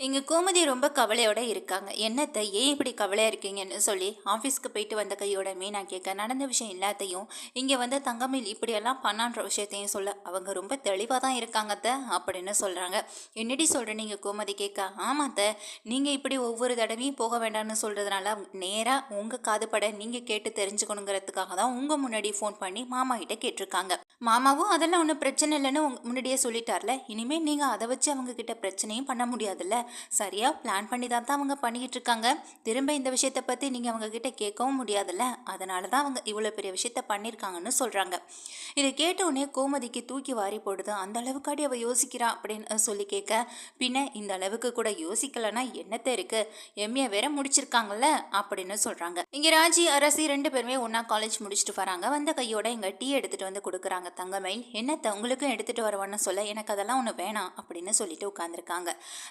எங்கள் கோமதி ரொம்ப கவலையோட இருக்காங்க. என்னத்தை ஏன் இப்படி கவலையாக இருக்கீங்கன்னு சொல்லி ஆஃபீஸ்க்கு போயிட்டு வந்த கையோட மீனா கேட்க நடந்த விஷயம் எல்லாத்தையும் இங்கே வந்து தங்கமேல் இப்படியெல்லாம் பண்ணான்ற விஷயத்தையும் சொல்ல அவங்க ரொம்ப தெளிவாக தான் இருக்காங்கத்த அப்படின்னு சொல்கிறாங்க என்னடி சொல்கிற நீங்கள் கோமதி கேட்க ஆமாத்த நீங்கள் இப்படி ஒவ்வொரு தடவையும் போக வேண்டாம்னு சொல்கிறதுனால நேராக உங்கள் காதுபட நீங்கள் கேட்டு தெரிஞ்சுக்கணுங்கிறதுக்காக தான் உங்கள் முன்னாடி ஃபோன் பண்ணி மாமா கிட்ட கேட்டிருக்காங்க. மாமாவும் அதெல்லாம் ஒன்றும் பிரச்சனை இல்லைன்னு உங்க முன்னாடியே சொல்லிட்டார்ல இனிமேல் நீங்கள் அதை வச்சு அவங்க கிட்ட பிரச்சனையும் பண்ண முடியாதுல்ல சரியாக பிளான் பண்ணி தான் தான் அவங்க பண்ணிக்கிட்டு இருக்காங்க. திரும்ப இந்த விஷயத்தை பற்றி நீங்கள் அவங்கக்கிட்ட கேட்கவும் முடியாதுல்ல? அதனால தான் அவங்க இவ்வளோ பெரிய விஷயத்த பண்ணியிருக்காங்கன்னு சொல்கிறாங்க இதை கேட்ட உடனே கோமதிக்கு தூக்கி வாரி போடுது. அந்த அளவுக்காடி அவள் யோசிக்கிறா அப்படின்னு சொல்லி கேட்க பின்ன இந்த அளவுக்கு கூட யோசிக்கலன்னா என்னத்தை இருக்குது எம்ஏ வேற முடிச்சிருக்காங்கல்ல? அப்படின்னு சொல்கிறாங்க இங்கே ராஜி அரசி ரெண்டு பேருமே ஒன்றா காலேஜ் முடிச்சுட்டு வராங்க. வந்த கையோட இங்கே டீ எடுத்துகிட்டு வந்து கொடுக்குறாங்க. தங்கமயில் என்னத்தை உங்களுக்கும் எடுத்துகிட்டு வரவான்னு சொல்ல? எனக்கு அதெல்லாம் ஒன்று வேணாம் அப்படின்னு சொல்லிட்டு உட்காந்துருக்காங்க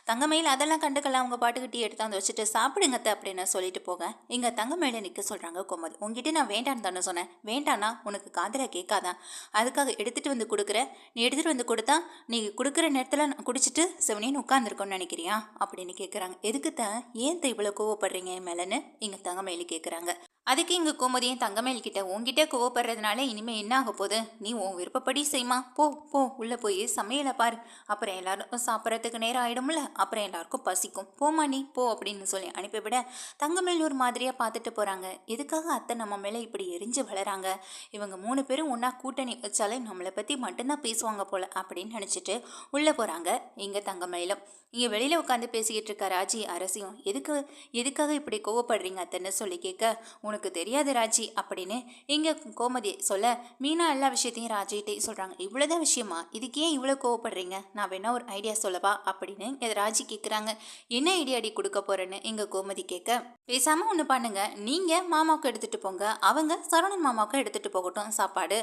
தங்கமயில் அதெல்லாம் கண்டுக்கலாம் அவங்க பாட்டுக்கு டீ எடுத்தாந்து வச்சுட்டு சாப்பிடுங்கத்த அப்படின்னு சொல்லிட்டு போக. இங்கே தங்கமயில நிற்க சொல்கிறாங்க கோமதி. உங்ககிட்ட நான் வேண்டான்னு தானே சொன்னேன். வேண்டானா உனக்கு காதில் கேட்காதான் அதுக்காக எடுத்துகிட்டு வந்து கொடுக்குற. நீ எடுத்துகிட்டு வந்து கொடுத்தா நீ கொடுக்குற நேரத்தில் நான் குடிச்சிட்டு சிவனின்னு உட்காந்துருக்கோன்னு நினைக்கிறியா? அப்படின்னு கேட்குறாங்க எதுக்கு தான் ஏன் தான் இவ்வளோ கோவப்படுறீங்க என் மேலேன்னு? இங்கே தங்கமயிலி கேட்குறாங்க அதுக்கு இங்கே கோமதியும் தங்கமேல் கிட்ட உன்கிட்ட கோவப்படுறதுனால இனிமே என்ன ஆக போகுது? நீ உன் விருப்பப்படி செய்மா. போ போ. உள்ளே போய் சமையலை பார். அப்புறம் எல்லாரும் சாப்பிட்றதுக்கு நேரம் ஆகிடும்ல அப்புறம் எல்லாருக்கும் பசிக்கும். போமா நீ போ அப்படின்னு சொல்லி அனுப்பிவிட தங்கமேல் ஒரு மாதிரியாக பார்த்துட்டு போகிறாங்க எதுக்காக அத்தை நம்ம மேலே இப்படி எரிஞ்சு வளராங்க? இவங்க மூணு பேரும் ஒன்றா கூட்டணி வச்சாலே நம்மளை பற்றி மட்டும்தான் பேசுவாங்க போல் அப்படின்னு நினச்சிட்டு உள்ளே போகிறாங்க இங்கே தங்கமயிலும். இங்கே வெளியில் உட்காந்து பேசிக்கிட்டு இருக்க ராஜி அரசியும் எதுக்கு எதுக்காக இப்படி கோவப்படுறீங்க அத்தைன்னு சொல்லி கேட்க உனக்கு தெரியாது ராஜி அப்படின்னு இங்கே கோமதி சொல்ல மீனா எல்லா விஷயத்தையும் ராஜிகிட்டே சொல்கிறாங்க இவ்வளோதான் விஷயமா? இதுக்கு ஏன் இவ்வளோ கோவப்படுறீங்க? நான் வேணா ஒரு ஐடியா சொல்லவா? அப்படின்னு இதை ராஜி கேட்குறாங்க என்ன ஐடியா அடி கொடுக்க போகிறேன்னு இங்கே கோமதி கேட்க பேசாமல் ஒன்று பண்ணுங்க. நீங்கள் மாமாவுக்கு எடுத்துகிட்டு போங்க. அவங்க சரவணன் மாமாவுக்கு எடுத்துகிட்டு போகட்டும். சாப்பாடு.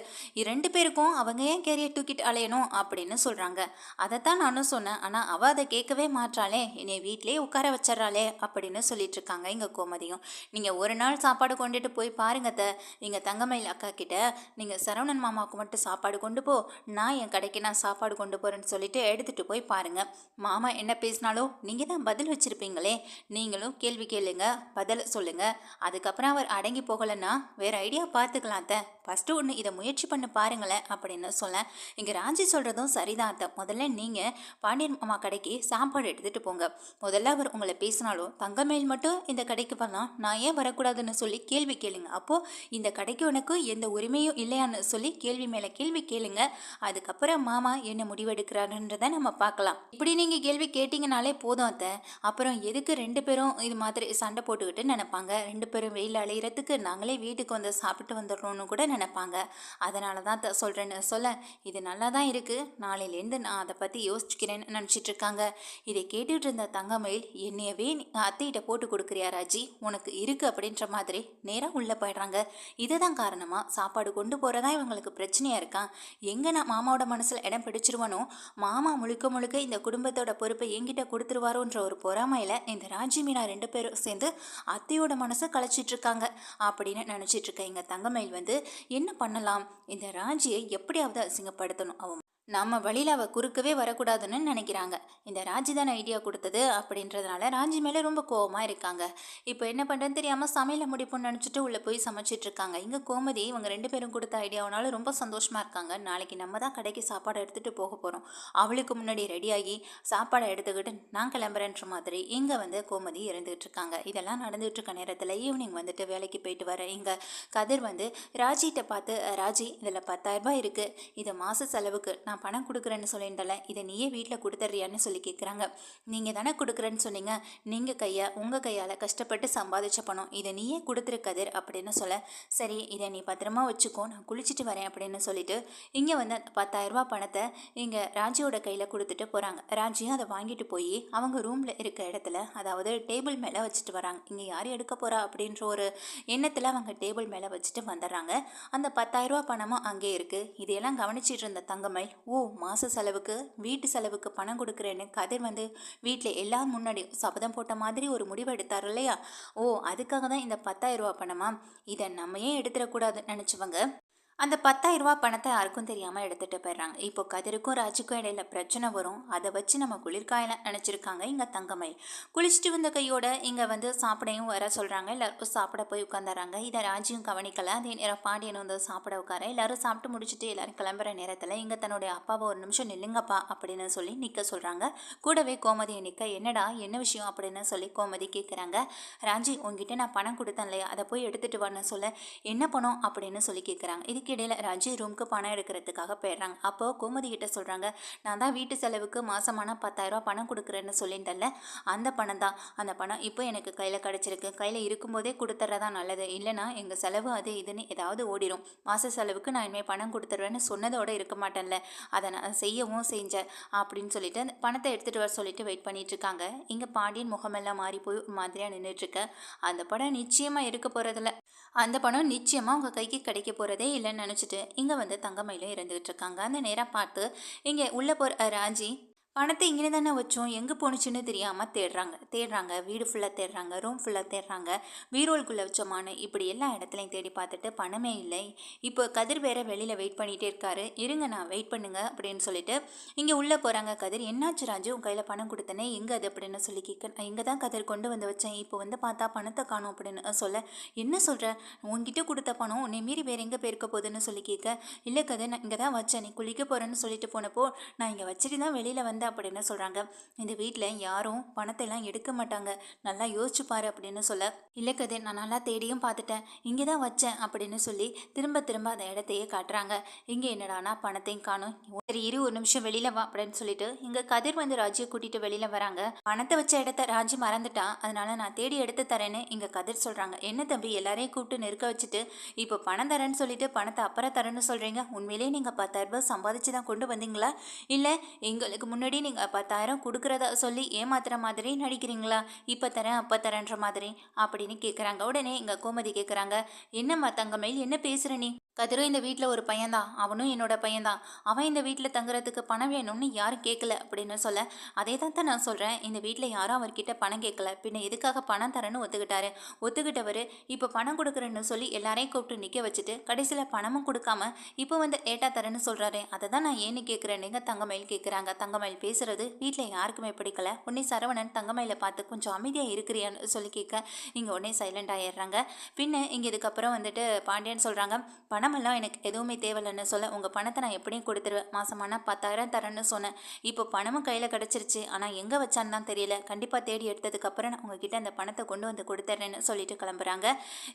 ரெண்டு பேருக்கும் அவங்க ஏன் கேரியர் தூக்கிட்டு அலையணும்? அப்படின்னு சொல்கிறாங்க அதைத்தான் நானும் சொன்னேன். ஆனால் அவள் அதை கேட்கவே மாற்றாளே என்னை வீட்டிலே உட்கார வச்சிட்றாளே. அப்படின்னு சொல்லிட்டு இருக்காங்க எங்கள் கோமதியும். நீங்கள் ஒரு நாள் சாப்பாடு கொண்டுட்டு போய் பாருங்க த எங்கள் தங்கமயில் அக்கா கிட்ட நீங்கள் சரவணன் மாமாவுக்கு மட்டும் சாப்பாடு கொண்டு போ. நான் என் கடைக்கு நான் சாப்பாடு கொண்டு போகிறேன்னு சொல்லிட்டு எடுத்துகிட்டு போய் பாருங்க. மாமா என்ன பேசினாலும் நீங்கள் தான் பதில் வச்சுருப்பீங்களே. நீங்களும் கேள்வி கேளுங்க பதில் சொல்லுங்கள் அதுக்கப்புறம் அவர் அடங்கி போகலைன்னா வேறு ஐடியா பார்த்துக்கலாம் த ஃபஸ்ட்டு ஒன்று இதை முயற்சி பண்ணி பாருங்களேன் அப்படின்னு சொல்ல. இங்கே ராஜி சொல்கிறதும் சரிதான் அத்தை. முதல்ல நீங்கள் பாண்டியன் மாமா கடைக்கு சாப்பாடு எடுத்துகிட்டு போங்க. முதல்ல அவர் உங்களை பேசினாலும் தங்கமேல் மட்டும் இந்த கடைக்கு வரலாம். நான் ஏன் வரக்கூடாதுன்னு சொல்லி கேள்வி கேளுங்க. அப்போது இந்த கடைக்கு உனக்கு எந்த உரிமையும் இல்லையான்னு சொல்லி கேள்வி மேலே கேள்வி கேளுங்க. அதுக்கப்புறம் மாமா என்ன முடிவெடுக்கிறாருன்றதை நம்ம பார்க்கலாம். இப்படி நீங்கள் கேள்வி கேட்டிங்கனாலே போதும் அத்தை. அப்புறம் எதுக்கு ரெண்டு பேரும் இது மாதிரி சண்டை போட்டுக்கிட்டு நினைப்பாங்க? ரெண்டு பேரும் வெயில் அலையிறதுக்கு நாங்களே வீட்டுக்கு வந்து சாப்பிட்டு வந்துடுறோம்னு கூட நினைப்பாங்க. அதனால தான் த- சொல்ல இது நல்லா தான் இருக்குது நாளையிலேருந்து நான் அதை பற்றி யோசிச்சுக்கிறேன்னு நினச்சிட்டு இருக்காங்க. இதை கேட்டுட்டு இருந்த தங்கமயில் என்னையவே அத்தையிட்ட போட்டு கொடுக்குறியா ராஜி? உனக்கு இருக்குது அப்படின்ற மாதிரி நேராக உள்ளே போயிடுறாங்க. இதுதான் காரணமாக சாப்பாடு கொண்டு போகிறதா இவங்களுக்கு பிரச்சனையாக இருக்கான் எங்கே நான் மாமாவோட மனசில் இடம் பிடிச்சிருவனோ? மாமா முழுக்க முழுக்க இந்த குடும்பத்தோட பொறுப்பை என்கிட்ட கொடுத்துருவாரோன்ற ஒரு பொறாமையில் இந்த ராஜி மீனா ரெண்டு பேரும் சேர்ந்து அத்தையோட மனசை கலைச்சிட்ருக்காங்க அப்படின்னு நினச்சிட்ருக்க எங்கள் தங்கமயில் வந்து என்ன பண்ணலாம்? இந்த ராஜியை எப்படியாவது அசிங்கப்படுத்தணும். அவன் நம்ம வழியில் அவள் குறுக்கவே வரக்கூடாதுன்னு நினைக்கிறாங்க. இந்த ராஜி தானே ஐடியா கொடுத்தது அப்படின்றதுனால ராஜி மேலே ரொம்ப கோவமாக இருக்காங்க. இப்போ என்ன பண்ணுறேன்னு தெரியாமல் சமையலை முடிப்போம்னு நினச்சிட்டு உள்ளே போய் சமைச்சிட்டு இருக்காங்க. இங்கே கோமதி இவங்க ரெண்டு பேரும் கொடுத்த ஐடியாவனால ரொம்ப சந்தோஷமாக இருக்காங்க. நாளைக்கு நம்ம தான் கடைக்கு சாப்பாடு எடுத்துகிட்டு போக போகிறோம் அவளுக்கு முன்னாடி ரெடியாகி சாப்பாடை எடுத்துக்கிட்டு நான் கிளம்புறேன்ற மாதிரி இங்கே வந்து கோமதி இருந்துகிட்டு இருக்காங்க. இதெல்லாம் நடந்துகிட்டு இருக்க நேரத்தில் ஈவினிங் வந்துட்டு வேலைக்கு போயிட்டு வர இங்கே கதிர் வந்து ராஜிகிட்ட பார்த்து ராஜி இதில் பத்தாயிரரூபா இருக்குது இது மாத செலவுக்கு நான் பணம் கொடுக்குறேன்னு சொல்லியிருந்தல இதை நீயே வீட்டில் கொடுத்துட்றியான்னு சொல்லி கேட்குறாங்க. நீங்கள் தானே கொடுக்குறேன்னு சொன்னீங்க. நீங்கள் கையா உங்கள் கையால் கஷ்டப்பட்டு சம்பாதிச்ச பணம் இதை நீயே கொடுத்துரு கதிர் அப்படின்னு சொல்ல சரி இதை நீ பத்திரமா வச்சுக்கோ நான் குளிச்சுட்டு வரேன் அப்படின்னு சொல்லிட்டு இங்கே வந்து அந்த பத்தாயிரரூபா பணத்தை இங்கே ராஜியோட கையில் கொடுத்துட்டு போகிறாங்க ராஜியும் அதை வாங்கிட்டு போய் அவங்க ரூமில் இருக்க இடத்துல அதாவது டேபிள் மேலே வச்சுட்டு வராங்க. இங்கே யார் எடுக்க போகிறா அப்படின்ற ஒரு எண்ணத்தில் அவங்க டேபிள் மேலே வச்சுட்டு வந்துடுறாங்க. அந்த பத்தாயிரரூபா பணமும் அங்கே இருக்குது இதையெல்லாம் கவனிச்சிட்டு இருந்த தங்கமை ஓ மாத செலவுக்கு வீட்டு செலவுக்கு பணம் கொடுக்குறேன்னு கதிர் வந்து வீட்டில் எல்லாரும் முன்னாடி சபதம் போட்ட மாதிரி ஒரு முடிவு எடுத்தார் இல்லையா? ஓ அதுக்காக தான் இந்த பத்தாயிரரூபா பணமா? இதை நம்ம ஏன் எடுத்துடக்கூடாதுன்னு நினச்சவங்க? அந்த பத்தாயிரம் ரூபா பணத்தை யாருக்கும் தெரியாமல் எடுத்துகிட்டு போயிடுறாங்க. இப்போ கதிருக்கும் ராஜுக்கும் இடையில பிரச்சனை வரும். அதை வச்சு நம்ம குளிர்காயில் நினச்சிருக்காங்க இங்கே தங்கமயில் குளிச்சுட்டு வந்த கையோட இங்கே வந்து சாப்பிடையும் வர சொல்கிறாங்க எல்லோரும் சாப்பிட போய் உட்காந்துறாங்க இதை ராஜியும் கவனிக்கலை. அதே நேரம் பாண்டியன் வந்து சாப்பிட உட்கார. எல்லாரும் சாப்பிட்டு முடிச்சுட்டு எல்லாரும் கிளம்புற நேரத்தில் இங்கே தன்னுடைய அப்பாவை ஒரு நிமிஷம் நில்லுங்கப்பா அப்படின்னு சொல்லி நிற்க சொல்கிறாங்க கூடவே கோமதியை நிற்க என்னடா என்ன விஷயம்? அப்படின்னு சொல்லி கோமதி கேட்குறாங்க ராஜி உங்ககிட்ட நான் பணம் கொடுத்தேன் இல்லையா அதை போய் எடுத்துகிட்டு வரணும் சொல்ல. என்ன பணம்? அப்படின்னு சொல்லி கேட்குறாங்க இது இதுக்கிடையில் ரஜி ரூமுக்கு பணம் எடுக்கிறதுக்காக போயிடுறாங்க. அப்போ கோமதி கிட்ட சொல்கிறாங்க நான் தான் வீட்டு செலவுக்கு மாசமான பத்தாயிரரூபா பணம் கொடுக்குறேன்னு சொல்லிட்டேன்ல. அந்த பணம் தான். அந்த பணம் இப்போ எனக்கு கையில் கிடச்சிருக்கு. கையில் இருக்கும்போதே கொடுத்துட்றதா நல்லது. இல்லைனா எங்கள் செலவு அது இதுன்னு ஏதாவது ஓடிடும் மாத செலவுக்கு நான் இனிமேல் பணம் கொடுத்துருவேன்னு சொன்னதோட இருக்க மாட்டேன்ல. அதை நான் செய்யவும் செஞ்சேன் அப்படின்னு சொல்லிட்டு அந்த பணத்தை எடுத்துகிட்டு வர சொல்லிட்டு வெயிட் பண்ணிட்டு இருக்காங்க. இங்கே பாண்டியன் முகமெல்லாம் மாறி போய் ஒரு மாதிரியாக நின்றுட்டுருக்க அந்த படம் நிச்சயமாக இருக்க போகிறதில்ல அந்த பணம் நிச்சயமாக உங்கள் கைக்கு கிடைக்க போகிறதே இல்லைன்னு நினச்சிட்டு இங்கே வந்து தங்கமயிலும் இருந்துகிட்டு இருக்காங்க. அந்த நேரம் பார்த்து இங்கே உள்ளே போகிற ராஜி பணத்தை இங்கே தானே வச்சோம். எங்கே போணுச்சுன்னு தெரியாமல் தேடுறாங்க. தேடுறாங்க. வீடு ஃபுல்லாக தேடுறாங்க. ரூம் ஃபுல்லாக தேடுறாங்க. வீரோல்குள்ளே வச்சோமானு இப்படி எல்லா இடத்துலையும் தேடி பார்த்துட்டு பணமே இல்லை. இப்போ கதிர் வேற வெளியில் வெயிட் பண்ணிகிட்டே இருக்காரு. இருங்க நான் வெயிட் பண்ணுங்க அப்படின்னு சொல்லிட்டு இங்கே உள்ளே போகிறாங்க கதிர். என்னாச்சு ராஜு? உன் கையில் பணம் கொடுத்தனே? எங்கே அது? அப்படின்னு சொல்லி கேட்க இங்கே தான் கதிர் கொண்டு வந்து வச்சேன். இப்போ வந்து பார்த்தா பணத்தை காணும் அப்படின்னு சொல்ல. என்ன சொல்கிற உன்கிட்ட கொடுத்த பணம் உன்னை மீறி வேறு எங்கே போயிருக்க போகுதுன்னு சொல்லி கேட்க. இல்லை கதிர் நான் இங்கே தான் வச்சேன். நீ குளிக்க போகிறேன்னு சொல்லிட்டு போனப்போ நான் இங்கே வச்சுட்டு தான் வெளியில் வந்தேன். அப்படின்னு சொல்கிறாங்க இந்த வீட்டில் யாரும் பணத்தை எல்லாம் எடுக்க மாட்டாங்க. நல்லா யோசிச்சு பாரு அப்படின்னு சொல்ல இல்லை கதை நான் நல்லா தேடியும் பார்த்துட்டேன். இங்கே தான் வச்சேன் அப்படின்னு சொல்லி திரும்ப திரும்ப அந்த இடத்தையே காட்டுறாங்க. இங்கே என்னடானா பணத்தையும் காணும். சரி இரு ஒரு நிமிஷம் வெளியில் வா அப்படின்னு சொல்லிட்டு இங்கே கதிர் வந்து ராஜியை கூட்டிகிட்டு வெளியில் வராங்க. பணத்தை வச்ச இடத்த ராஜி மறந்துட்டான் அதனால நான் தேடி எடுத்து தரேன்னு இங்கே கதிர் சொல்கிறாங்க என்ன தம்பி எல்லாரையும் கூப்பிட்டு நெருக்க வச்சுட்டு இப்போ பணம் தரேன்னு சொல்லிட்டு பணத்தை அப்புறம் தரேன்னு சொல்கிறீங்க உண்மையிலேயே நீங்கள் பத்தாயிரம் ரூபாய் சம்பாதிச்சு தான் கொண்டு வந்தீங்களா? இல்லை எங்களுக்கு முன்னாடி நீங்கள் பத்தாயிரம் கொடுக்குறதா சொல்லி ஏமாத்துற மாதிரி நடிக்கிறீங்களா? இப்போ தரேன் அப்போ தரேன்ற மாதிரி அப்படின்னு கேட்குறாங்க உடனே இங்கே கோமதி கேட்குறாங்க என்னம்மா தங்கமயில் என்ன பேசுகிற நீ? கதிரும் இந்த வீட்டில் ஒரு பையன்தான். அவனும் என்னோட பையன்தான். அவன் இந்த வீட்டில் தங்குறதுக்கு பணம் வேணும்னு யாரும் கேட்கல அப்படின்னு சொல்ல அதே தான் தான் நான் சொல்கிறேன் இந்த வீட்டில் யாரும் அவர்கிட்ட பணம் கேட்கல பின்ன எதுக்காக பணம் தரேன்னு ஒத்துக்கிட்டாரு. ஒத்துக்கிட்டவர் இப்போ பணம் கொடுக்குறேன்னு சொல்லி எல்லாரையும் கூப்பிட்டு நிற்க வச்சுட்டு கடைசியில் பணமும் கொடுக்காம இப்போ வந்து ஏட்டா தரேன்னு சொல்கிறாரு அதை தான் நான் ஏன்னு கேட்குறேன்னு தங்கமயில் கேட்குறாங்க தங்கமயில் பேசுகிறது வீட்டில் யாருக்குமே பிடிக்கல. உடனே சரவணன் தங்கமயில பார்த்து கொஞ்சம் அமைதியாக இருக்கிறியான்னு சொல்லி கேட்க இங்கே உடனே சைலண்ட் ஆயிடுறாங்க. பின்ன இங்கே இதுக்கப்புறம் வந்துட்டு பாண்டியன் சொல்கிறாங்க பணம் பணமெல்லாம் எனக்கு எதுவுமே தேவையில்லைன்னு சொல்ல உங்கள் பணத்தை நான் எப்படியும் கொடுத்துருவேன். மாசமான பத்தாயிரம் தரேன்னு சொன்னேன். இப்போ பணமும் கையில் கிடச்சிருச்சு. ஆனால் எங்கே வச்சான்னு தான் தெரியல. கண்டிப்பாக தேடி எடுத்ததுக்கப்புறம் நான் உங்ககிட்ட அந்த பணத்தை கொண்டு வந்து கொடுத்துட்றேன்னு சொல்லிட்டு கிளம்புறாங்க.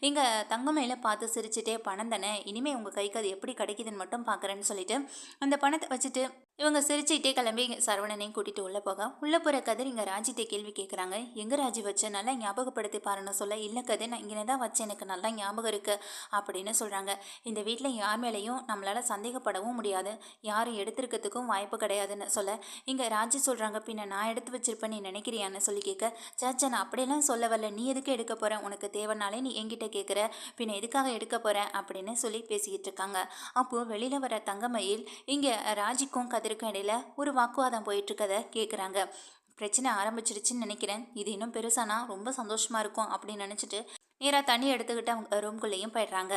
இங்கே தங்கமையில் பார்த்து சிரிச்சுட்டே பணம் தானே? இனிமேல் உங்கள் கைக்கு அது எப்படி கிடைக்குதுன்னு மட்டும் பார்க்குறேன்னு சொல்லிட்டு அந்த பணத்தை வச்சுட்டு இவங்க சிரிச்சுக்கிட்டே கிளம்பி சரவணனையும் கூட்டிகிட்டு உள்ளே போக. உள்ளே போகிற கதிர் இங்கே ராஜித்தை கேள்வி கேட்குறாங்க எங்கே ராஜி வச்ச நல்லா ஞாபகப்படுத்தி பாருன்னு சொல்ல இல்லை கதிர் நான் இங்கே தான் வச்சேன். எனக்கு நல்லா ஞாபகம் இருக்குது அப்படின்னு சொல்கிறாங்க இந்த வீட்டில் யார் மேலேயும் நம்மளால் சந்தேகப்படவும் முடியாது. யாரும் எடுத்திருக்கிறதுக்கும் வாய்ப்பு கிடையாதுன்னு சொல்ல. இங்கே ராஜி சொல்கிறாங்க பின்ன நான் எடுத்து வச்சிருப்பேன். நீ நினைக்கிறியான்னு சொல்லி கேட்க சாச்சா நான் அப்படியெல்லாம் சொல்ல வரல நீ எதுக்கு எடுக்க போகிற உனக்கு தேவைனாலே நீ என்கிட்ட கேட்குற பின்ன எதுக்காக எடுக்க போகிறேன் அப்படின்னு சொல்லி பேசிக்கிட்டு இருக்காங்க. அப்போது வெளியில் வர தங்கமயில் இங்கே ராஜிக்கும் கதிருக்கும் இடையில ஒரு வாக்குவாதம் போயிட்டுருக்கதை கேட்குறாங்க பிரச்சனை ஆரம்பிச்சிருச்சுன்னு நினைக்கிறேன். இது இன்னும் பெருசானா? ரொம்ப சந்தோஷமாக இருக்கும் அப்படின்னு நினச்சிட்டு நேராக தண்ணி எடுத்துக்கிட்டு அவங்க ரூம்குள்ளேயும் போயிடுறாங்க.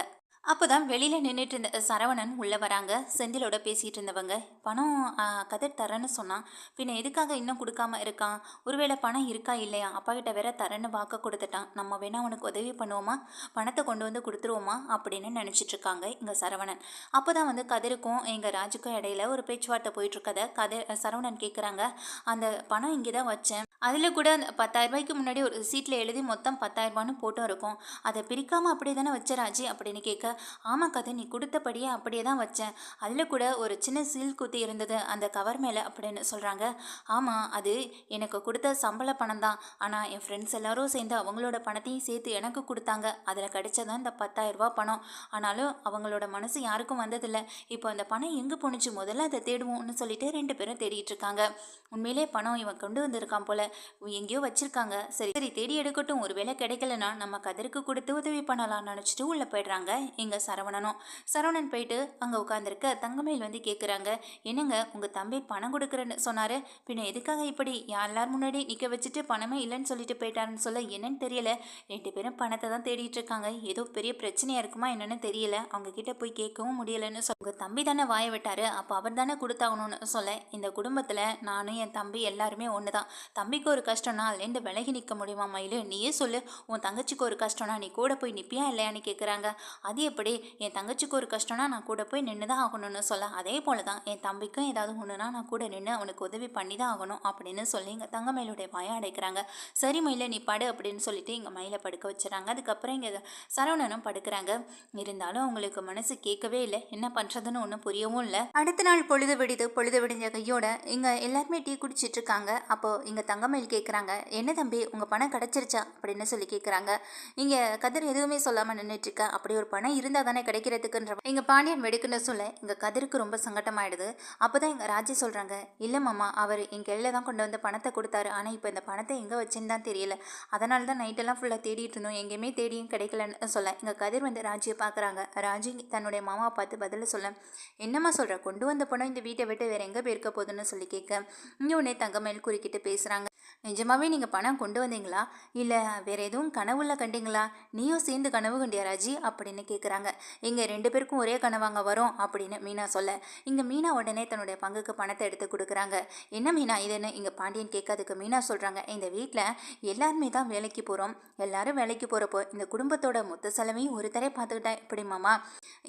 அப்போ தான் வெளியில் நின்றுட்டு இருந்த சரவணன் உள்ளே வராங்க. செந்திலோட பேசிகிட்டு இருந்தவங்க. பணம் கதிர் தரேன்னு சொன்னான். பின்ன எதுக்காக இன்னும் கொடுக்காம இருக்கான்? ஒருவேளை பணம் இருக்கா இல்லையா? அப்பா கிட்ட வேற தரேன்னு வாக்க கொடுத்துட்டான். நம்ம வேணா அவனுக்கு உதவி பண்ணுவோமா? பணத்தை கொண்டு வந்து கொடுத்துருவோமா? அப்படின்னு நினச்சிட்டு இருக்காங்க இங்கே சரவணன். அப்போ தான் வந்து கதிருக்கும் எங்கள் ராஜுக்கும் இடையில ஒரு பேச்சுவார்த்தை போயிட்டு கதை கதிர் சரவணன் கேட்குறாங்க அந்த பணம் இங்கே தான் வச்சேன். அதில் கூட அந்த பத்தாயிரரூபாய்க்கு முன்னாடி ஒரு சீட்டில் எழுதி மொத்தம் பத்தாயிரரூபான்னு போட்டும் இருக்கும். அதை பிரிக்காமல் அப்படியே தானே வச்சராஜி அப்படின்னு கேட்க ஆமாம் கதை நீ கொடுத்தபடியே அப்படியே தான் வச்சேன். அதில் கூட ஒரு சின்ன சீல் குத்தி இருந்தது அந்த கவர் மேலே அப்படின்னு சொல்கிறாங்க ஆமாம் அது எனக்கு கொடுத்த சம்பள பணம் தான். ஆனால் என் ஃப்ரெண்ட்ஸ் எல்லாரும் சேர்ந்து அவங்களோட பணத்தையும் சேர்த்து எனக்கு கொடுத்தாங்க. அதில் கிடைச்சதான் இந்த பத்தாயிரரூபா பணம். ஆனாலும் அவங்களோட மனசு யாருக்கும் வந்ததில்லை. இப்போ அந்த பணம் எங்கே போணுச்சு? முதல்ல அதை தேடுவோம்னு சொல்லிட்டு ரெண்டு பேரும் தேடிட்டு இருக்காங்க. உண்மையிலே பணம் இவன் கொண்டு வந்திருக்கான் போல. எங்கேயோ வச்சிருக்காங்க. சரி சரி தேடி எடுக்கட்டும். ஒருவேளை கிடைக்கலனா நம்ம கதிருக்கு கொடுத்து உதவி பண்ணலாம்னு நினச்சிட்டு உள்ளே போயிடுறாங்க எங்கள் சரவணனும். சரவணன் போயிட்டு அங்கே உட்காந்துருக்க தங்கமேல் வந்து கேட்குறாங்க என்னங்க உங்கள் தம்பி பணம் கொடுக்குறேன்னு சொன்னார். பின்ன எதுக்காக இப்படி? எல்லார் முன்னாடி நிற்க வச்சுட்டு பணமே இல்லைன்னு சொல்லிட்டு போயிட்டாருன்னு சொல்ல என்னன்னு தெரியல. ரெண்டு பேரும் பணத்தை தான் தேடிட்டு இருக்காங்க. ஏதோ பெரிய பிரச்சனையாக இருக்குமா என்னன்னு தெரியல. அவங்க கிட்ட போய் கேட்கவும் முடியலன்னு சொல்ல உங்கள் தம்பி தானே வாய விட்டாரு. அப்போ அவர் தானே கொடுத்தாகணும்னு சொல்ல இந்த குடும்பத்தில் நானும் என் தம்பி எல்லாருமே ஒன்று தான் தம்பி தம்பிக்கு ஒரு கஷ்டம்னா அதுலேருந்து விலகி நிற்க முடியுமா மயிலு? நீயே சொல்லு. உன் தங்கச்சிக்கு ஒரு கஷ்டம்னா நீ கூட போய் நிற்பியா இல்லையான்னு கேட்குறாங்க அது எப்படி? என் தங்கச்சிக்கு ஒரு கஷ்டம்னா நான் கூட போய் நின்று தான் ஆகணும்னு சொல்ல. அதே போல தான் என் தம்பிக்கும் ஏதாவது ஒன்றுனா நான் கூட நின்று அவனுக்கு உதவி பண்ணி தான் ஆகணும் அப்படின்னு சொல்லி இங்கே தங்கமயிலுடைய வாயை அடைக்கிறாங்க. சரி மயில நீ படு அப்படின்னு சொல்லிட்டு எங்கள் மயிலை படுக்க வச்சுறாங்க. அதுக்கப்புறம் இங்கே சரவணனும் படுக்கிறாங்க. இருந்தாலும் அவங்களுக்கு மனசு கேட்கவே இல்லை. என்ன பண்ணுறதுன்னு ஒன்றும் புரியவும் இல்லை. அடுத்த நாள் பொழுது விடிது பொழுது விடிஞ்ச கையோட இங்கே எல்லாருமே டீ குடிச்சிட்டு இருக்காங்க. அப்போ இங்கே தங்கமயில் கேட்குறாங்க என்ன தம்பி உங்கள் பணம் கிடச்சிருச்சா? அப்படின்னு சொல்லி கேட்குறாங்க. இங்கே கதிர் எதுவுமே சொல்லாமல் நின்றுட்டுருக்க அப்படி ஒரு பணம் இருந்தால் தானே கிடைக்கிறதுக்குன்ற எங்கள் பாண்டியன் வெடுக்குன்னு சொல்ல இங்கே கதிருக்கு ரொம்ப சங்கட்டமாயிடுது. அப்போ தான் எங்கள் ராஜி சொல்கிறாங்க இல்லை மாமா அவர் எங்கள் கையில் தான் கொண்டு வந்து பணத்தை கொடுத்தாரு. ஆனால் இப்போ இந்த பணத்தை எங்கே வச்சுன்னு தான் தெரியல. அதனால தான் நைட்டெல்லாம் ஃபுல்லாக தேடிட்டு இருந்தோம். எங்கேயுமே தேடியும் கிடைக்கலன்னு சொல்ல இங்கே கதிர் வந்து ராஜியை பார்க்குறாங்க. ராஜி தன்னுடைய மாமாவை பார்த்து பதில் சொல்ல என்னம்மா சொல்கிற கொண்டு வந்த பணம் இந்த வீட்டை விட்டு வேறு எங்கே போயிருக்க போகுதுன்னு சொல்லி கேட்க. இங்கே உடனே தங்கமேல் குறுக்கிட்டு பேசுகிறாங்க நிஜமாவே நீங்கள் பணம் கொண்டு வந்தீங்களா? இல்லை வேற எதுவும் கனவுல கண்டீங்களா? நீயும் சேர்ந்து கனவு கண்டியா ராஜி? அப்படின்னு கேட்குறாங்க இங்கே ரெண்டு பேருக்கும் ஒரே கனவாங்க வரும் அப்படின்னு மீனா சொல்ல. இங்கே மீனா உடனே தன்னுடைய பங்குக்கு பணத்தை எடுத்து கொடுக்குறாங்க. என்ன மீனா இதுன்னு இங்கே பாண்டியன் கேட்காதுக்கு மீனா சொல்கிறாங்க இந்த வீட்டில் எல்லாருமே தான் வேலைக்கு போகிறோம் எல்லாரும் வேலைக்கு போகிறப்போ இந்த குடும்பத்தோட மொத்த செலவையும் ஒரு தடவை பார்த்துக்கிட்டா எப்படி மாமா?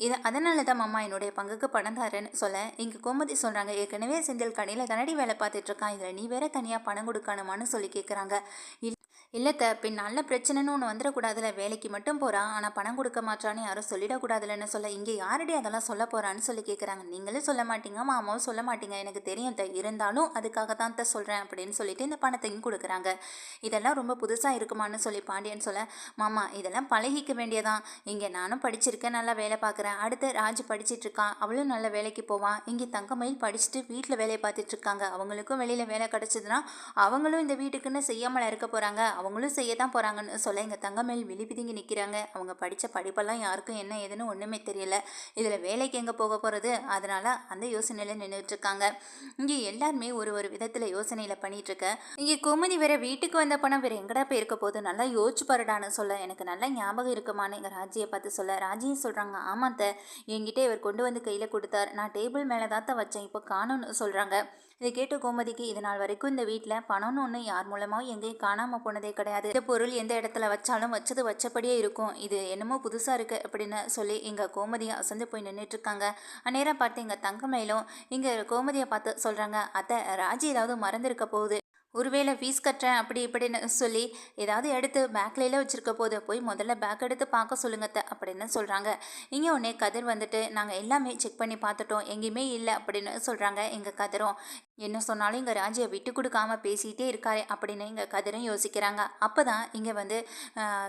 இது அதனால தான் மாமா என்னுடைய பங்குக்கு பணம் தரேன்னு சொல்ல. இங்கே கோமதி சொல்கிறாங்க ஏற்கனவே செந்தில் கடையில் கனடி வேலை பார்த்துட்ருக்கான் இதில் நீ வேற தனியாக பணம் கொடுக்கணும் கொடுக்கணுமான்னு சொல்லி கேட்குறாங்க இல்லைத்த பின் நல்ல பிரச்சனைன்னு ஒன்று வந்துடக்கூடாதுல வேலைக்கு மட்டும் போகிறான் ஆனால் பணம் கொடுக்க மாட்டான்னு யாரும் சொல்லிடக்கூடாதுலன்னு சொல்ல இங்கே யாரடி அதெல்லாம் சொல்ல போகிறான்னு சொல்லி கேட்குறாங்க நீங்களும் சொல்ல மாட்டீங்க மாமாவும் சொல்ல மாட்டீங்க எனக்கு தெரியும் த இருந்தாலும் அதுக்காக தான் த சொல்கிறேன் அப்படின்னு சொல்லிட்டு இந்த பணத்தையும் கொடுக்குறாங்க. இதெல்லாம் ரொம்ப புதுசாக இருக்குமான்னு சொல்லி பாண்டியன் சொல்ல மாமா இதெல்லாம் பழகிக்க வேண்டியதான். இங்கே நானும் படிச்சிருக்கேன் நல்லா வேலை பார்க்குறேன். அடுத்து ராஜ் படிச்சுட்டு இருக்கான் அவளும் நல்ல வேலைக்கு போவான் இங்கே தங்கமயில் படிச்சுட்டு வீட்டில் வேலையை பார்த்துட்டு இருக்காங்க. அவங்களுக்கும் வெளியில் வேலை கிடச்சிதுன்னா அவங்களும் இந்த வீட்டுக்குன்னு செய்யாமல் இருக்க போகிறாங்க அவங்களும் செய்ய தான் போகிறாங்கன்னு சொல்ல எங்கள் தங்கமேல் விழிபிதுங்கி நிற்கிறாங்க அவங்க படித்த படிப்பெல்லாம் யாருக்கும் என்ன ஏதுன்னு ஒன்றுமே தெரியல. இதில் வேலைக்கு எங்கே போக போகிறது அதனால் அந்த யோசனையில் நின்றுட்டுருக்காங்க இங்கே எல்லாருமே ஒரு ஒரு விதத்தில் யோசனையில் பண்ணிகிட்ருக்க இங்கே கோமதி வேற வீட்டுக்கு வந்த பணம் வேறு எங்கடா போயிருக்க போது நல்லா யோசிச்சு பாருடான்னு சொல்ல. எனக்கு நல்லா ஞாபகம் இருக்குமான்னு எங்கள் ராஜியை பார்த்து சொல்ல. ராஜியும் சொல்கிறாங்க ஆமாத்த என்கிட்ட இவர் கொண்டு வந்து கையில் கொடுத்தார். நான் டேபிள் மேலே தான் வச்சேன். இப்போ காணும்னு சொல்கிறாங்க இதை கேட்டு கோமதிக்கு இது நாள் வரைக்கும் இந்த வீட்டில் பணம்னு ஒன்று யார் மூலமாகவும் எங்கேயும் காணாமல் போனதே கிடையாது. இந்த பொருள் எந்த இடத்துல வச்சாலும் வச்சது வச்சபடியே இருக்கும். இது என்னமோ புதுசாக இருக்குது அப்படின்னு சொல்லி எங்கள் கோமதியை அசந்து போய் நின்றுட்டு இருக்காங்க அந்நேரம் பார்த்து எங்கள் தங்கமயிலும் இங்கே கோமதியை பார்த்து சொல்கிறாங்க அத்தை ராஜி ஏதாவது மறந்துருக்க போகுது. ஒருவேளை ஃபீஸ் கட்டுறேன் அப்படி இப்படின்னு சொல்லி ஏதாவது எடுத்து பேக்லேயே வச்சுருக்க போது போய் முதல்ல பேக் எடுத்து பார்க்க சொல்லுங்கத்த அப்படின்னு சொல்கிறாங்க இங்கே உடனே கதிர் வந்துட்டு நாங்கள் எல்லாமே செக் பண்ணி பார்த்துட்டோம் எங்கேயுமே இல்லை அப்படின்னு சொல்கிறாங்க எங்கள் கதிரும். என்ன சொன்னாலும் இங்கே ராஜியை விட்டு கொடுக்காம பேசிகிட்டே இருக்காரு அப்படின்னு இங்கே கதிரும் யோசிக்கிறாங்க. அப்போ தான் இங்கே வந்து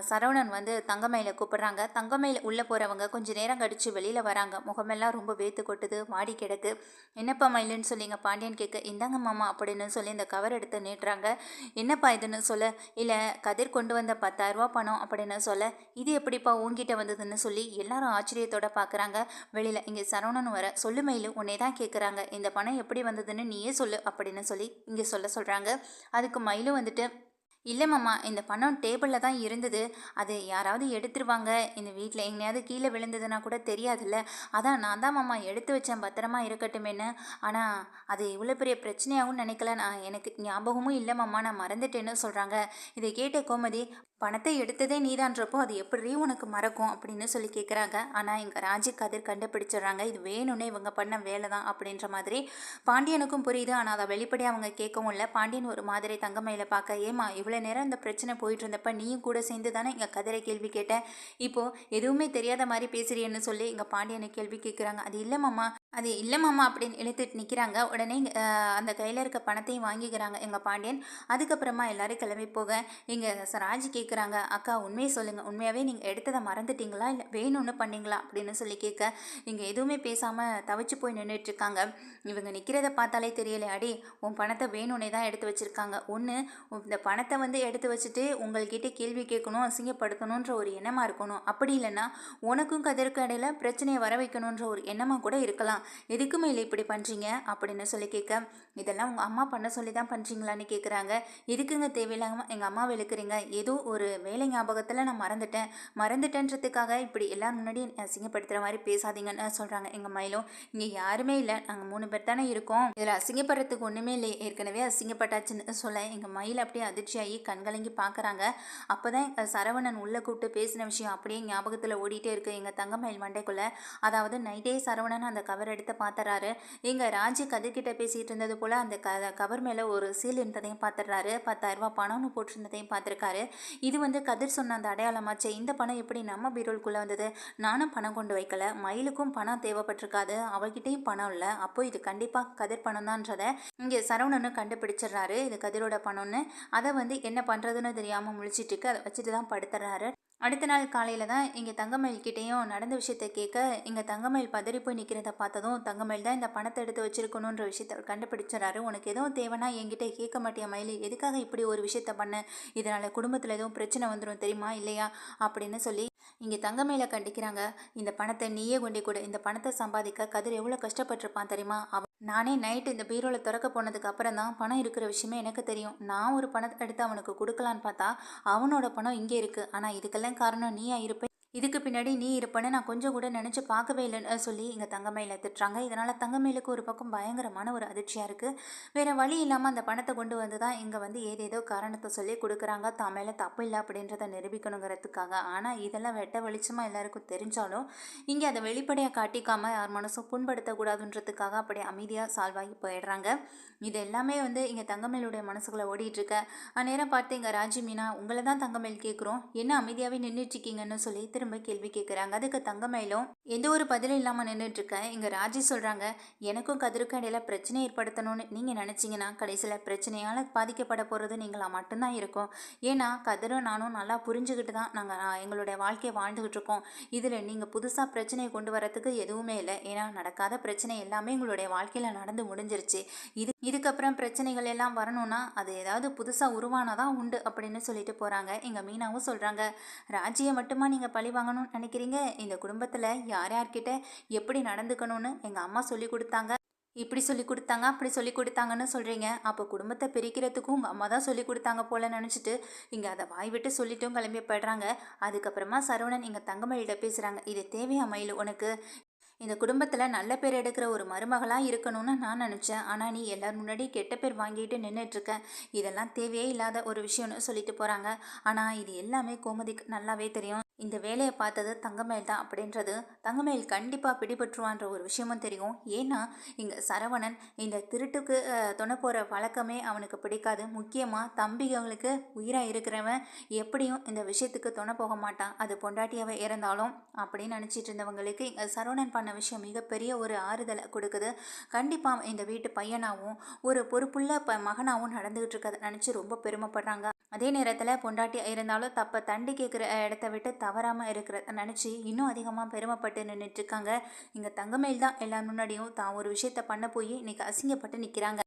சரவணன் வந்து தங்கமயில கூப்பிட்றாங்க. தங்கமயில உள்ளே போகிறவங்க கொஞ்சம் நேரம் கழித்து வெளியில் வராங்க. முகமெல்லாம் ரொம்ப வேத்து கொட்டுது வாடி கிடக்கு. என்னப்பா மயிலுன்னு சொல்லி இங்கே பாண்டியன் கேட்க இந்தாங்க மாமா அப்படின்னு சொல்லி இந்த கவர் எடுத்து பண்ணிடுறாங்க என்னப்பா இதுன்னு சொல்ல? இல்லை கதிர் கொண்டு வந்த பத்தாயிரரூபா பணம் அப்படின்னு சொல்ல. இது எப்படிப்பா உங்ககிட்ட வந்ததுன்னு சொல்லி எல்லாரும் ஆச்சரியத்தோட பார்க்குறாங்க. வெளியில் இங்கே சரவணன் வர சொல்லு மயிலு உன்னே தான் கேட்குறாங்க. இந்த பணம் எப்படி வந்ததுன்னு நீயே சொல்லு அப்படின்னு சொல்லி இங்கே சொல்ல சொல்கிறாங்க அதுக்கு மயிலும் வந்துட்டு இல்லை மாமா இந்த பணம் டேபிளில் தான் இருந்தது. அது யாராவது எடுத்துருவாங்க. இந்த வீட்டில் எங்கேயாவது கீழே விழுந்ததுன்னா கூட தெரியாதுல்ல. அதான் நான் தான் மாமா எடுத்து வச்சேன். பத்திரமா இருக்கட்டுமேன்னு. ஆனால் அது இவ்வளோ பெரிய பிரச்சனையாகவும் நினைக்கல. நான் எனக்கு ஞாபகமும் இல்லை மாமா. நான் மறந்துட்டேன்னு சொல்கிறாங்க இதை கேட்ட கோமதி பணத்தை எடுத்ததே நீதான்றப்போ அது எப்படி உனக்கு மறக்கும் அப்படின்னு சொல்லி கேட்குறாங்க ஆனால் எங்கள் ராஜி கதிர் கண்டுபிடிச்சிடுறாங்க. இது வேணும்னே இவங்க பண்ண வேலை தான் அப்படின்ற மாதிரி பாண்டியனுக்கும் புரியுது. ஆனால் அதை வெளிப்படையாக அவங்க கேட்கவும் இல்லை. பாண்டியன் ஒரு மாதிரி தங்கமையில் பார்க்க ஏமா இவ்வளோ நேரம் இந்த பிரச்சனை போயிட்டு இருந்தப்ப நீயும் கூட சேர்ந்து தானே எங்கள் கதிரை கேள்வி கேட்டேன் இப்போது எதுவுமே தெரியாத மாதிரி பேசுறியன்னு சொல்லி எங்கள் பாண்டியனை கேள்வி கேட்குறாங்க அது இல்லை மாமா அது இல்லை மாமா அப்படின்னு இழுத்துட்டு நிற்கிறாங்க உடனே அந்த கையில் இருக்க பணத்தையும் வாங்கிக்கிறாங்க எங்கள் பாண்டியன். அதுக்கப்புறமா எல்லோரும் கிளம்பி போக இங்கே ராஜி கேட்குறாங்க அக்கா உண்மையை சொல்லுங்கள் உண்மையாகவே நீங்கள் எடுத்ததை மறந்துட்டீங்களா? இல்லை வேணும்னு பண்ணீங்களா? அப்படின்னு சொல்லி கேட்க இங்கே எதுவுமே பேசாமல் தவிச்சு போய் நின்றுட்டுருக்காங்க இவங்க நிற்கிறத பார்த்தாலே தெரியல. அடி உன் பணத்தை வேணும்னே தான் எடுத்து வச்சுருக்காங்க. ஒன்று இந்த பணத்தை வந்து எடுத்து வச்சுட்டு உங்கள்கிட்ட கேள்வி கேட்கணும் அசிங்கப்படுத்தணுன்ற ஒரு எண்ணமாக இருக்கணும். அப்படி இல்லைன்னா உனக்கும் கதிர்க்கு இடையில பிரச்சனையை வர வைக்கணுன்ற ஒரு எண்ணமாக கூட இருக்கலாம். எதுக்கு மேலே இப்படி பண்ணுறீங்க அப்படின்னு சொல்லி கேட்க இதெல்லாம் உங்கள் அம்மா பண்ண சொல்லி தான் பண்ணுறீங்களான்னு கேட்குறாங்க. எதுக்குங்க தேவையில்லாமல் எங்கள் அம்மா இழுக்கிறீங்க? ஏதோ ஒரு ஒரு வேலை ஞாபகத்தில் நான் மறந்துட்டேன். மறந்துட்டேன்றதுக்காக இப்படி எல்லார் முன்னாடி அசிங்கப்படுத்துகிற மாதிரி பேசாதீங்கன்னு சொல்கிறாங்க எங்கள் மயிலும். இங்கே யாருமே இல்லை. நாங்கள் மூணு பேர் தானே இருக்கோம். இதில் அசிங்கப்படுறதுக்கு ஒன்றுமே இல்லை ஏற்கனவே அசிங்கப்பட்டாச்சுன்னு சொல்ல எங்கள் மயில் அப்படியே அதிர்ச்சியாகி கண்கலங்கி பார்க்குறாங்க அப்போ தான் சரவணன் உள்ளே கூப்பிட்டு பேசின விஷயம் அப்படியே ஞாபகத்தில் ஓடிட்டே இருக்கு. எங்கள் தங்கமயில் மண்டைக்குள்ளே. அதாவது நைட்டே சரவணன் அந்த கவர் எடுத்து பார்த்துறாரு எங்கள் ராஜி கதிர்கிட்ட பேசிகிட்டு இருந்தது போல் அந்த க கவர் மேலே ஒரு சீல் இருந்ததையும் பார்த்துடுறாரு பத்தாயிரரூபா ரூபாய் பணம்னு போட்டிருந்ததையும் பார்த்துருக்காரு இது வந்து கதிர் சொன்ன அந்த அடையாளமாச்சே இந்த பணம் எப்படி நம்ம பீரோல்குள்ளே வந்தது? நானும் பணம் கொண்டு வைக்கல. மயிலுக்கும் பணம் தேவைப்பட்டிருக்காது. அவகிட்டையும் பணம் இல்லை. அப்போ இது கண்டிப்பாக கதிர் பணம் தான்றதை இங்கே சரவணனு கண்டுபிடிச்சிடுறாரு. இது கதிரோட பணம்னு. அதை வந்து என்ன பண்ணுறதுன்னு தெரியாமல் முழிச்சிட்டு இருக்கு. அதை வச்சுட்டு தான் படுத்துறாரு. அடுத்த நாள் காலையில் தான் இங்கே தங்கமயில் கிட்டேயும் நடந்த விஷயத்த கேட்க இங்கே தங்கமயில் பதறி போய் நிற்கிறத பார்த்ததும் தங்கமயில் தான் இந்த பணத்தை எடுத்து வச்சிருக்கணுன்ற விஷயத்த அவர் கண்டுபிடிச்சிடறாரு. உனக்கு எதுவும் தேவைன்னா என்கிட்ட கேட்க மாட்டியா மயில்? எதுக்காக இப்படி ஒரு விஷயத்த பண்ண? இதனால் குடும்பத்தில் எதுவும் பிரச்சனை வந்துடும் தெரியுமா இல்லையா? அப்படின்னு சொல்லி இங்கே தங்கமயில கண்டிக்கிறாங்க. இந்த பணத்தை நீயே கொண்டே கூட. இந்த பணத்தை சம்பாதிக்க கதிர் எவ்வளோ கஷ்டப்பட்டிருப்பான் தெரியுமா? அவன் நானே நைட்டு இந்த பீரோவில் திறக்க போனதுக்கு அப்புறம் தான் பணம் இருக்கிற விஷயமே எனக்கு தெரியும். நான் ஒரு பணத்தை எடுத்து அவனுக்கு கொடுக்கலான்னு பார்த்தா அவனோட பணம் இங்கே இருக்குது ஆனால் இதுக்கெல்லாம் காரணம் நீயா இருப்ப? இதுக்கு பின்னாடி நீ இருப்பேன்னு நான் கொஞ்சம் கூட நினச்சி பார்க்கவே இல்லைன்னு சொல்லி இங்கே தங்கமயில திட்டுறாங்க. இதனால் தங்கமயிலுக்கு ஒரு பக்கம் பயங்கரமான ஒரு அதிர்ச்சியாக இருக்குது வேறு வழி இல்லாமல் அந்த பணத்தை கொண்டு வந்து தான் இங்கே வந்து ஏதேதோ காரணத்தை சொல்லி கொடுக்குறாங்க. தான் மேலே தப்பு இல்லை அப்படின்றத நிரூபிக்கணுங்கிறதுக்காக. ஆனால் இதெல்லாம் வெட்ட வெளிச்சமாக எல்லாருக்கும் தெரிஞ்சாலும் இங்கே அதை வெளிப்படையாக காட்டிக்காமல் யார் மனசும் புண்படுத்தக்கூடாதுன்றதுக்காக அப்படியே அமைதியாக சால்வாகி போயிடுறாங்க. இது எல்லாமே வந்து இங்கே தங்கமேலுடைய மனசுக்குள்ளே ஓடிட்டுருக்க அந்நேரம் பார்த்து இங்கே ராஜி மீனா உங்களை தான் தங்கமேல் கேட்குறோம் என்ன அமைதியாகவே நின்றுட்டு இருக்கீங்கன்னு சொல்லி திரும்ப கேள்வி கேட்குறாங்க அதுக்கு தங்கமயிலும் எந்த ஒரு பதிலும் இல்லாமல் நின்றுட்டு இருக்கேன் இங்கே ராஜி சொல்கிறாங்க எனக்கும் கதிருக்கும் இடையில பிரச்சனை ஏற்படுத்தணும்னு நீங்கள் நினச்சிங்கன்னா கடைசியில் பிரச்சனையால் பாதிக்கப்பட போகிறது நீங்களாக மட்டும்தான் இருக்கும். ஏன்னா கதிரும் நானும் நல்லா புரிஞ்சுக்கிட்டு தான் நாங்கள் எங்களுடைய வாழ்க்கையை வாழ்ந்துக்கிட்டு இருக்கோம். இதில் நீங்கள் புதுசாக பிரச்சனையை கொண்டு வரத்துக்கு எதுவுமே இல்லை. ஏன்னா நடக்காத பிரச்சனை எல்லாமே எங்களுடைய வாழ்க்கையில் நடந்து முடிஞ்சிருச்சு. இது இதுக்கப்புறம் பிரச்சனைகள் எல்லாம் வரணும்னா அது ஏதாவது புதுசாக உருவானாதான் உண்டு அப்படின்னு சொல்லிட்டு போகிறாங்க எங்கள் மீனாவும் சொல்கிறாங்க ராஜியை மட்டுமா நீங்கள் பழி வாங்கணும்னு நினைக்கிறீங்க? இந்த குடும்பத்தில் யார் யார்கிட்ட எப்படி நடந்துக்கணும்னு எங்கள் அம்மா சொல்லி கொடுத்தாங்க. இப்படி சொல்லி கொடுத்தாங்க அப்படி சொல்லி கொடுத்தாங்கன்னு சொல்கிறீங்க அப்போ குடும்பத்தை பிரிக்கிறதுக்கும் உங்கள் அம்மா தான் சொல்லி கொடுத்தாங்க போல நினச்சிட்டு இங்கே அதை வாய் விட்டு சொல்லிட்டும் கிளம்பி போயிடுறாங்க அதுக்கப்புறமா சரவணன் இங்கே தங்கமயிலிட்ட பேசுகிறாங்க இது தேவையா மயில் உனக்கு? இந்த குடும்பத்தில் நல்ல பேர் எடுக்கிற ஒரு மருமகளாக இருக்கணும்னு நான் நினச்சேன். ஆனால் நீ எல்லார் முன்னாடி கெட்ட பேர் வாங்கிட்டு நின்றுட்டுருக்க இதெல்லாம் தேவையே இல்லாத ஒரு விஷயம்னு சொல்லிட்டு போகிறாங்க ஆனால் இது எல்லாமே கோமதிக்கு நல்லாவே தெரியும். இந்த வேலையை பார்த்தது தங்கமேல் தான் அப்படின்றது தங்கமேல் கண்டிப்பாக பிடிபற்றுவான்ற ஒரு விஷயமும் தெரியும். ஏன்னா இங்கே சரவணன் இந்த திருட்டுக்கு துணை போகிற வழக்கமே அவனுக்கு பிடிக்காது. முக்கியமாக தம்பிகளுக்கு உயிராக இருக்கிறவன் எப்படியும் இந்த விஷயத்துக்கு துணை போக மாட்டான். அது பொண்டாட்டியாகவே இருந்தாலும் அப்படின்னு நினச்சிட்டு இருந்தவங்களுக்கு இங்கே சரவணன் பண்ண விஷயம் மிகப்பெரிய ஒரு ஆறுதலை கொடுக்குது. கண்டிப்பாக இந்த வீட்டு பையனாகவும் ஒரு பொறுப்புள்ள ப மகனாகவும் நடந்துகிட்டு இருக்கதை நினச்சி ரொம்ப பெருமைப்படுறாங்க. அதே நேரத்தில் பொண்டாட்டியாக இருந்தாலும் தப்பை தண்டி கேட்குற இடத்த விட்டு தவறாமல் இருக்கிறத நினச்சி இன்னும் அதிகமாக பெருமைப்பட்டு நின்றுட்டு இருக்காங்க. இங்கே தங்கமேல் தான் எல்லார் முன்னாடியும் தான் ஒரு விஷயத்த பண்ண போய் இன்னைக்கு அசிங்கப்பட்டு நிற்கிறாங்க